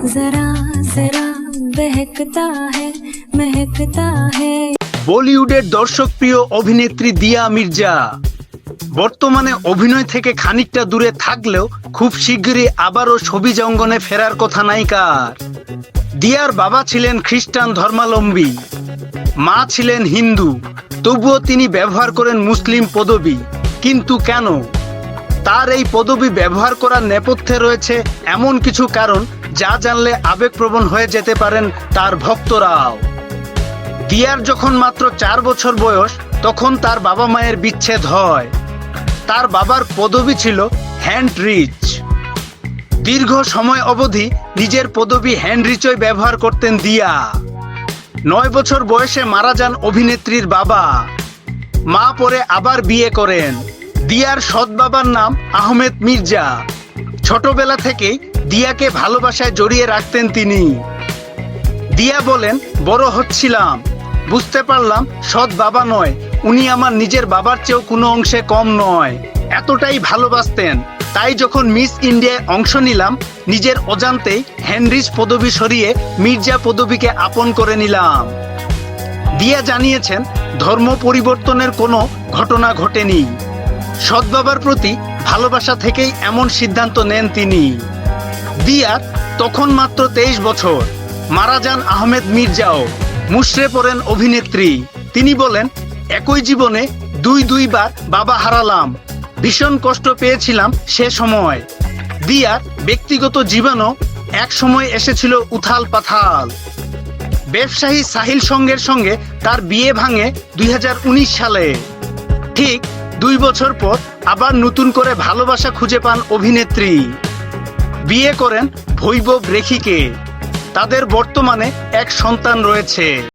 जरा जरा बहकता है महकता है বলিউডের দর্শকপ্রিয় অভিনেত্রী দিয়া মির্জা বর্তমানে অভিনয় থেকে খানিকটা দূরে থাকলেও খুব শিগগিরই আবারও ছবি জঙ্গনে ফেরার কথা নায়িকার দিয়ার বাবা ছিলেন খ্রিস্টান ধর্মাবলম্বী মা ছিলেন হিন্দু তবুও তিনি ব্যবহার করেন মুসলিম পদবি কিন্তু কেন তার এই পদবি ব্যবহার করার নেপথ্যে রয়েছে এমন কিছু কারণ যা জানলে আবেগপ্রবণ হয়ে যেতে পারেন তার ভক্তরাও। দিয়ার যখন মাত্র চার বছর বয়স, তখন তার বাবা মায়ের বিচ্ছেদ হয়। তার বাবার পদবি ছিল হ্যান্ড রিচ। দীর্ঘ সময় অবধি নিজের পদবি হ্যান্ড রিচই ব্যবহার করতেন দিয়া। নয় বছর বয়সে মারা যান অভিনেত্রীর বাবা। মা পরে আবার বিয়ে করেন। দিয়ার সৎ বাবার নাম আহমেদ মির্জা। ছোটবেলা থেকেই দিয়াকে ভালোবাসায় জড়িয়ে রাখতেন তিনি। দিয়া বলেন, বড় হচ্ছিলাম। বুঝতে পারলাম সৎ বাবা নয়। উনি আমার নিজের বাবার চেয়েও কোনো অংশে কম নয়। এতটাই ভালোবাসতেন। তাই যখন মিস ইন্ডিয়ায় অংশ নিলাম, নিজের অজান্তেই হেনরিজ পদবি সরিয়ে মির্জা পদবিকে আপন করে নিলাম। দিয়া জানিয়েছেন, ধর্ম পরিবর্তনের কোনো ঘটনা ঘটেনি। সৎ বাবার প্রতি ভালোবাসা থেকেই এমন সিদ্ধান্ত নেন তিনি। দিয়ার তখন মাত্র তেইশ বছর। মারা যান আহমেদ মির্জাও। মুশরে পড়েন অভিনেত্রী। তিনি বলেন, একই জীবনে দুই দুইবার বাবা হারালাম। ভীষণ কষ্ট পেয়েছিলাম সে সময়। দিয়ার ব্যক্তিগত জীবনও এক সময় এসেছিল উথাল পাথাল। ব্যবসায়ী সাহিল সঙ্গের সঙ্গে তার বিয়ে ভাঙে দুই হাজার উনিশ সালে। ঠিক দুই বছর পর আবার নতুন করে ভালোবাসা খুঁজে পান অভিনেত্রী। বিয়ে করেন ভৈবব রেখিকে। তাদের বর্তমানে এক সন্তান রয়েছে।